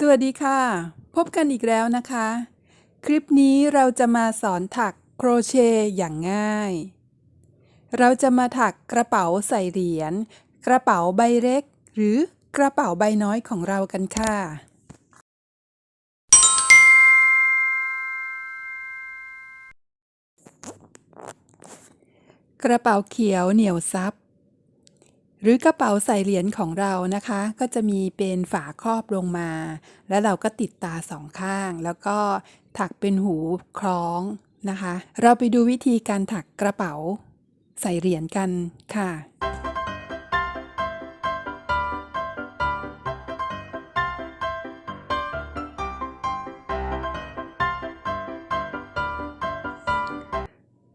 สวัสดีค่ะ พบกันอีกแล้วนะคะ คลิปนี้เราจะมาสอนถักโครเชต์อย่างง่าย เราจะมาถักกระเป๋าใส่เหรียญ กระเป๋าใบเล็ก หรือกระเป๋าใบน้อยของเรากันค่ะ กระเป๋าเขียวเหนียวซับ รือกระเป๋าใส่เหรียญของเรานะคะ ก็จะมีเป็นฝาครอบลงมา แล้วเราก็ติดตาสองข้าง แล้วก็ถักเป็นหูคล้องนะคะ เราไปดูวิธีการถักกระเป๋าใส่เหรียญกันค่ะ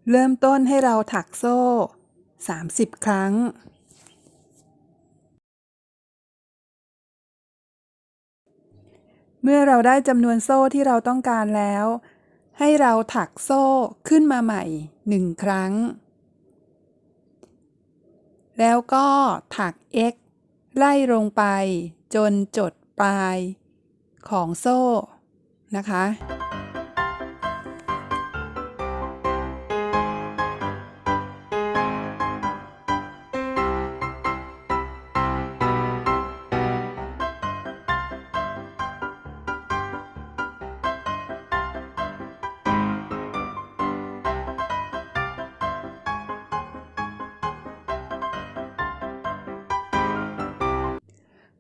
เริ่มต้นให้เราถักโซ่ 30 ครั้ง เมื่อเราได้จำนวนโซ่ที่เราต้องการแล้ว ให้เราถักโซ่ขึ้นมาใหม่หนึ่งครั้ง แล้วก็ถัก x ไล่ลงไปจนจดปลายของโซ่นะคะ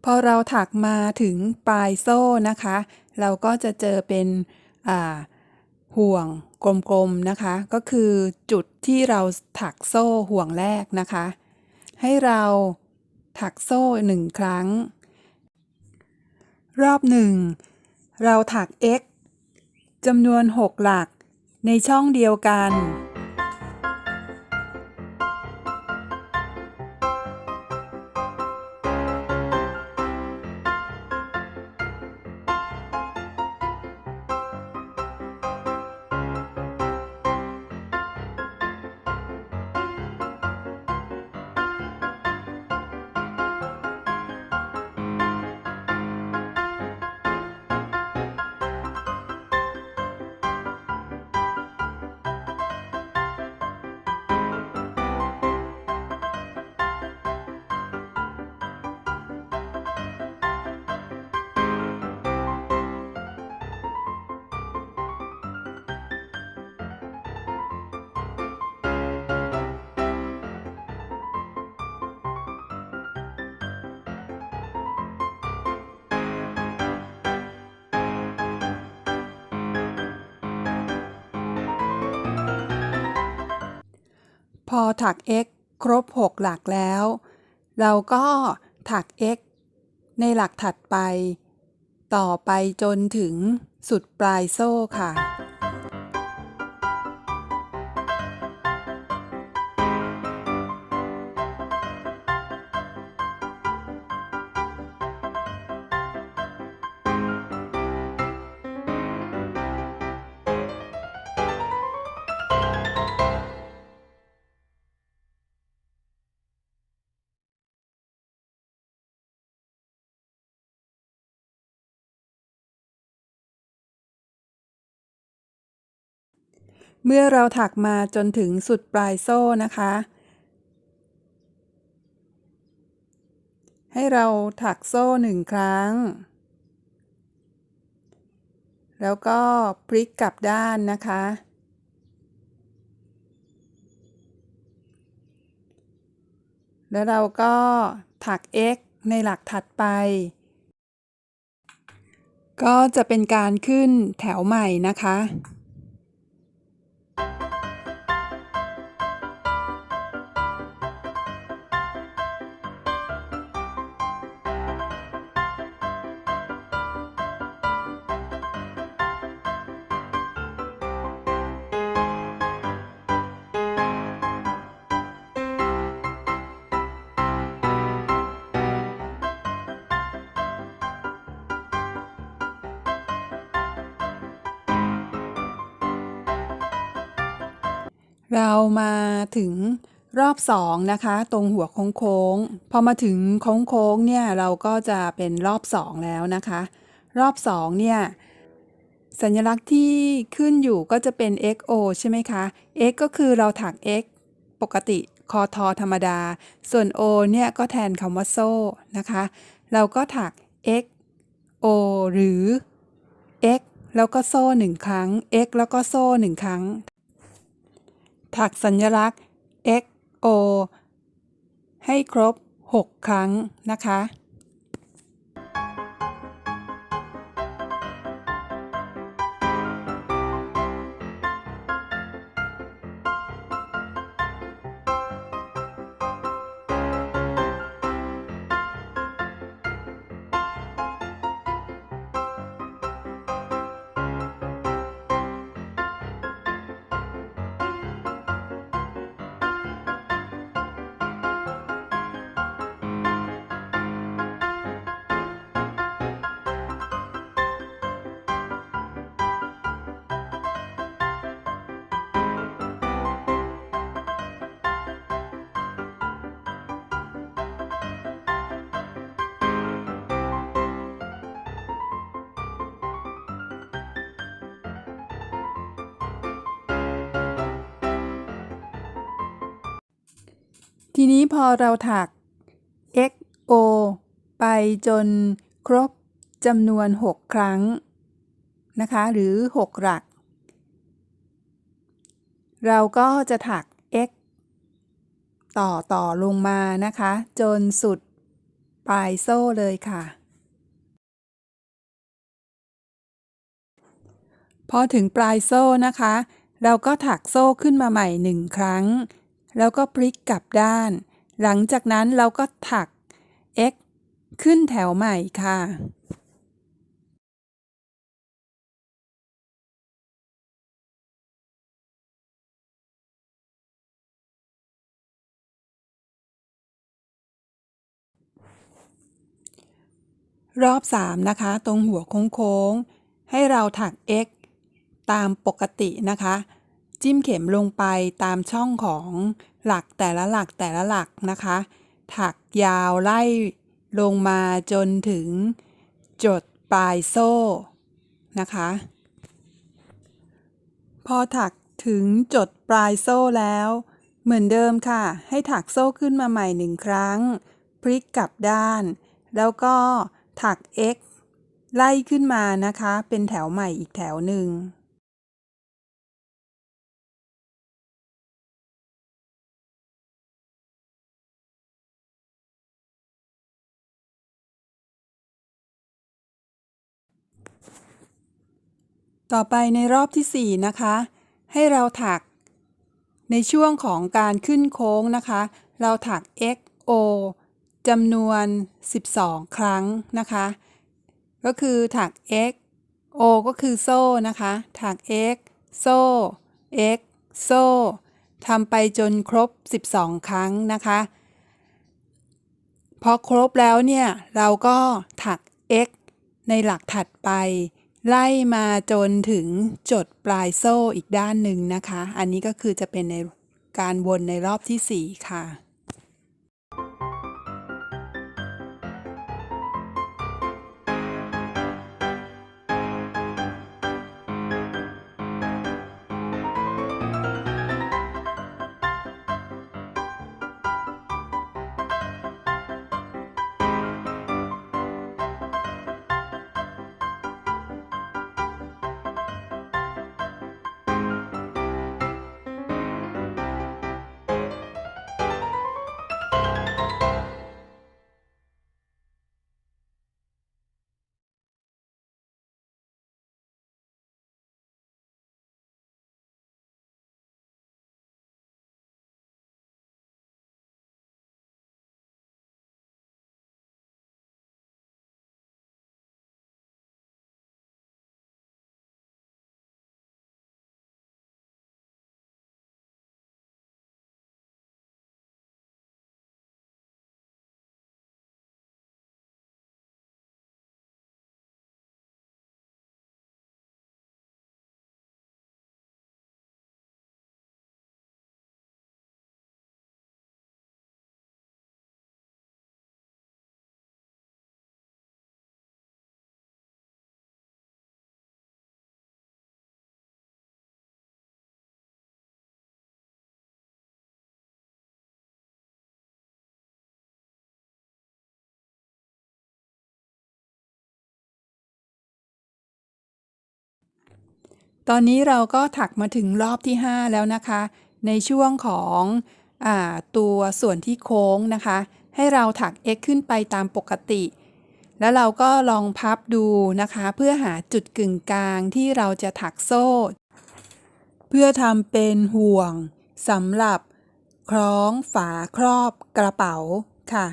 พอเราถักมาถึงปลายโซ่นะคะ เราก็จะเจอเป็นห่วงกลมๆนะคะ ก็คือจุดที่เราถักโซ่ห่วงแรกนะคะ ให้เราถักโซ่หนึ่งครั้ง รอบหนึ่งเราถัก x จำนวน 6 หลักในช่องเดียวกัน พอถัก x ครบ 6 หลักแล้ว เราก็ถัก x ในหลักถัดไป ต่อไปจนถึงสุดปลายโซ่ค่ะ เมื่อเราถักมาจนถึงสุดปลายโซ่นะคะ ให้เราถักโซ่หนึ่งครั้ง แล้วก็พลิกกลับด้านนะคะ แล้วเราก็ถัก x ในหลักถัดไป ก็จะเป็นการขึ้นแถวใหม่นะคะ เรามาถึงรอบสองนะคะ ตรงหัวโค้งพอมาถึงโค้งเนี่ยเราก็จะเป็นรอบสองแล้วนะคะ รอบสองเนี่ยสัญลักษณ์ที่ขึ้นอยู่ก็จะเป็น XO ใช่ไหมคะ X ก็คือเราถัก X ปกติคอทอธรรมดา ส่วน O เนี่ยก็แทนคำว่าโซ่นะคะ เราก็ถัก X O หรือ X แล้วก็โซ่หนึ่งครั้ง X แล้วก็โซ่หนึ่งครั้ง ถักสัญลักษณ์ X O ให้ครบ 6 ครั้งนะคะ ทีนี้พอเราถัก x o ไปจนครบจำนวน 6 ครั้งนะคะ หรือ 6 หลัก เราก็จะถัก x ต่อต่อลงมานะคะ จนสุดปลายโซ่เลยค่ะ พอถึงปลายโซ่นะคะ เราก็ถักโซ่ขึ้นมาใหม่หนึ่งครั้ง แล้วก็พลิกกลับด้าน หลังจากนั้นเราก็ถัก x ขึ้นแถวใหม่ค่ะ รอบ 3 นะคะ ตรงหัวโค้งๆ ให้เราถัก x ตามปกตินะคะ จิ้มเข็มลงไปตามช่องของหลักแต่ละหลักแต่ละหลักนะคะ ถักยาวไล่ลงมาจนถึงจดปลายโซ่นะคะ พอถักถึงจดปลายโซ่แล้ว เหมือนเดิมค่ะ ให้ถักโซ่ขึ้นมาใหม่หนึ่งครั้ง พลิกกลับด้าน แล้วก็ถัก x ไล่ขึ้นมานะคะ เป็นแถวใหม่อีกแถวหนึ่ง ต่อไปในรอบที่ 4 นะคะ ให้เราถัก ในช่วงของการขึ้นโค้งนะคะ เราถัก x o จำนวน 12 ครั้งนะคะ ก็คือถัก x o ก็คือโซ่นะคะ ถัก x โซ่ x โซ่ทำไปจนครบ 12 ครั้งนะคะ พอครบแล้วเนี่ย เราก็ถัก x ในหลักถัดไป ไล่มาจนถึงจดปลายโซ่อีกด้านหนึ่งนะคะ อันนี้ก็คือจะเป็นในการวนในรอบที่ 4 ค่ะ ตอนนี้เราก็ถักมาถึงรอบที่ 5 แล้วนะคะ ในช่วงของอตัวส่วนที่โค้งนะคะ ให้เราถัก x ขึ้นไปตามปกติ แล้วเราก็ลองพับดูนะคะ เพื่อหาจุดกึ่งกลางที่เราจะถักโซ่ เพื่อทำเป็นห่วงสำหรับคล้องฝาครอบกระเป๋าค่ะ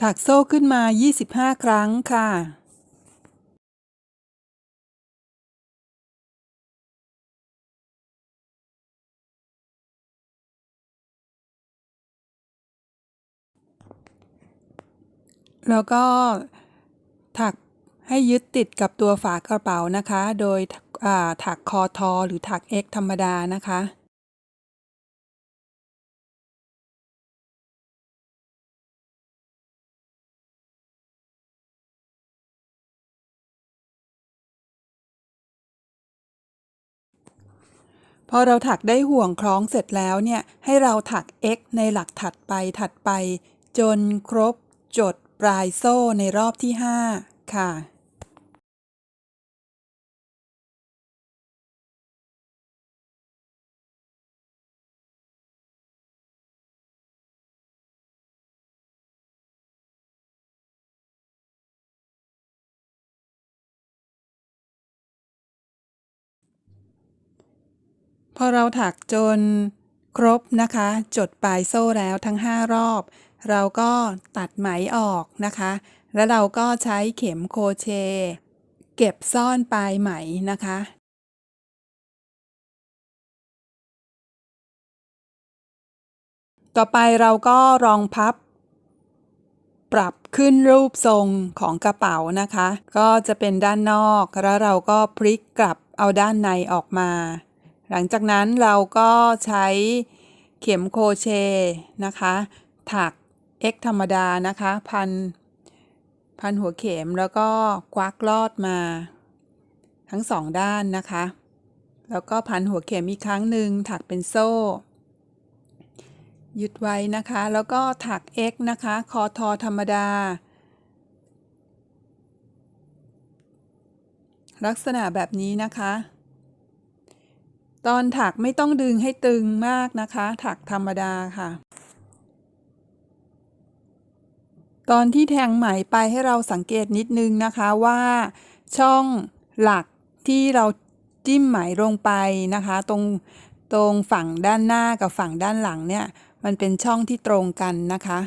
ถักโซ่ขึ้นมา 25 ครั้งค่ะ แล้วก็ถักให้ยึดติดกับตัวฝากระเป๋านะคะ โดยถักคอทอหรือถัก X ธรรมดานะคะ พอเราถักได้ห่วงคล้องเสร็จแล้วเนี่ย ให้เราถัก x ในหลักถัดไปถัดไป จนครบจดปลายโซ่ในรอบที่ 5 ค่ะ อเราถักจนครบนะคะ จดปลายโซ่แล้วทั้ง 5 รอบ เราก็ตัดไหมออกนะคะ แล้วเราก็ใช้เข็มโครเชต์เก็บซ่อนปลายไหมนะคะ ต่อไปเราก็รองพับ ปรับขึ้นรูปทรงของกระเป๋านะคะ ก็จะเป็นด้านนอก แล้วเราก็พลิกกลับเอาด้านในออกมา หลังจากนั้นเราก็ใช้เข็มโครเชต์นะคะ ถัก X ธรรมดานะคะ พัน พันหัวเข็มแล้วก็ควักลอดมา ทั้งสองด้านนะคะ แล้วก็พันหัวเข็มอีกครั้งหนึ่งถักเป็นโซ่ยึดไว้นะคะ แล้วก็ถัก X นะคะ คอทอธรรมดา ลักษณะแบบนี้นะคะ ตอนถักไม่ต้องดึงให้ตึงมากนะคะ ถักธรรมดาค่ะ ตอนที่แทงไหมไปให้เราสังเกตนิดนึงนะคะว่า ช่องหลักที่เราจิ้มไหมลงไปนะคะ ตรงตรงฝั่งด้านหน้ากับฝั่งด้านหลังเนี่ย มันเป็นช่องที่ตรงกันนะคะ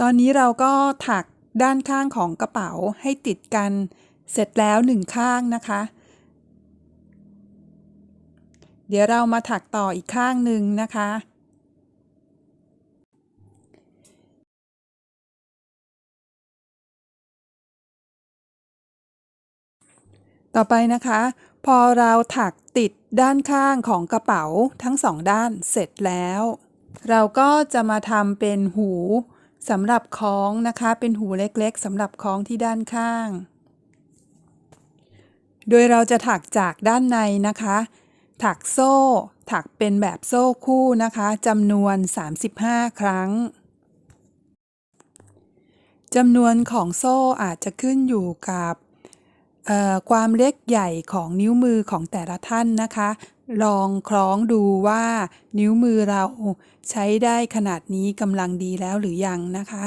ตอนนี้เราก็ถักด้านข้างของกระเป๋าให้ติดกันเสร็จแล้วหนึ่งข้างนะคะ เดี๋ยวเรามาถักต่ออีกข้างหนึ่งนะคะ ต่อไปนะคะ พอเราถักติดด้านข้างของกระเป๋าทั้งสองด้านเสร็จแล้ว เราก็จะมาทำเป็นหู สำหรับคล้องนะคะ เป็นหูเล็กๆสำหรับคล้องที่ด้านข้าง โดยเราจะถักจากด้านในนะคะ ถักโซ่ ถักเป็นแบบโซ่คู่นะคะจำนวน 35 ครั้งจำนวนของโซ่อาจจะขึ้นอยู่กับ ความเล็กใหญ่ของนิ้วมือของแต่ละท่านนะคะ ลองคล้องดูว่านิ้วมือเราใช้ได้ขนาดนี้กำลังดีแล้วหรือยังนะคะ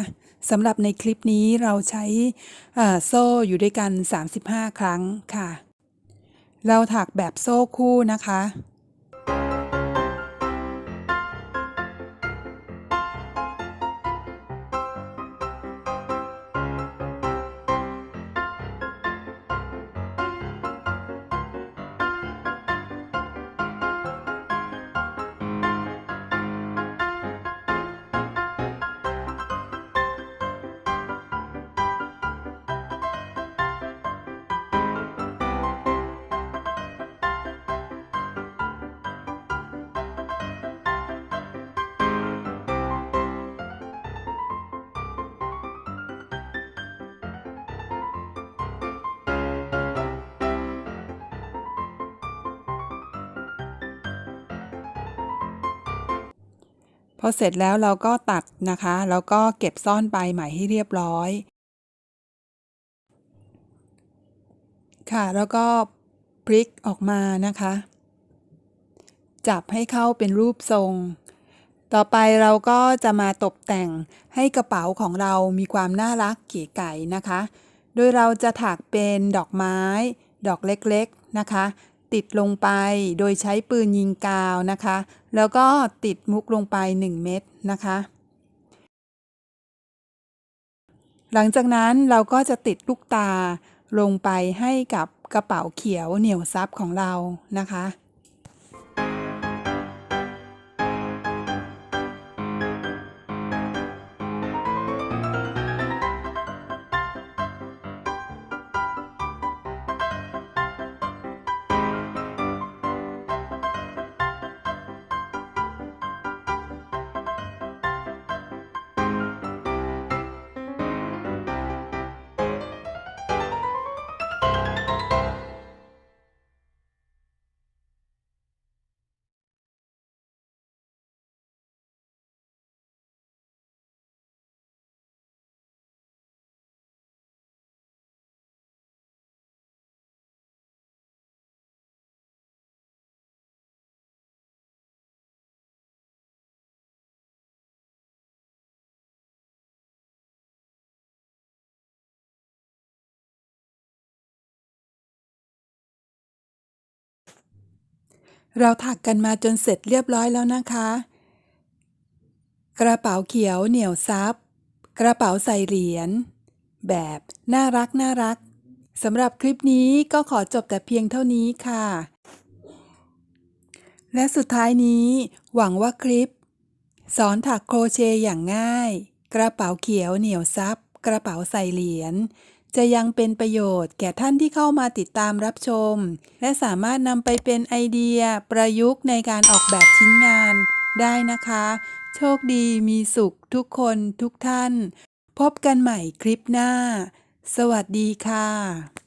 สำหรับในคลิปนี้เราใช้โซ่อยู่ด้วยกัน 35 ครั้งค่ะ เราถักแบบโซ่คู่นะคะ พอเสร็จแล้วเราก็ตัดนะคะ แล้วก็เก็บซ่อนปลายไหมให้เรียบร้อย ค่ะ แล้วก็พลิกออกมานะคะ จับให้เข้าเป็นรูปทรง ต่อไปเราก็จะมาตกแต่งให้กระเป๋าของเรามีความน่ารักเก๋ไก๋นะคะ โดยเราจะถักเป็นดอกไม้ ดอกเล็กๆนะคะ ติดลงไปโดยใช้ปืนยิงกาวนะคะ แล้วก็ติดมุกลงไป 1 เม็ดนะคะ หลังจากนั้นเราก็จะติดลูกตาลงไปให้กับกระเป๋าเขียวเหนียวซับของเรานะคะ เราถักกันมาจนเสร็จเรียบร้อยแล้วนะคะ กระเป๋าเขียวเหนียวซับ กระเป๋าใส่เหรียญ แบบน่ารักน่ารักสำหรับคลิปนี้ก็ขอจบแต่เพียงเท่านี้ค่ะ และสุดท้ายนี้ หวังว่าคลิป สอนถักโครเชต์อย่างง่าย กระเป๋าเขียวเหนียวซับ กระเป๋าใส่เหรียญ จะยังเป็นประโยชน์แก่ท่านที่เข้ามาติดตามรับชม และสามารถนำไปเป็นไอเดียประยุกต์ในการออกแบบชิ้นงานได้นะคะ โชคดีมีสุขทุกคนทุกท่าน พบกันใหม่คลิปหน้า สวัสดีค่ะ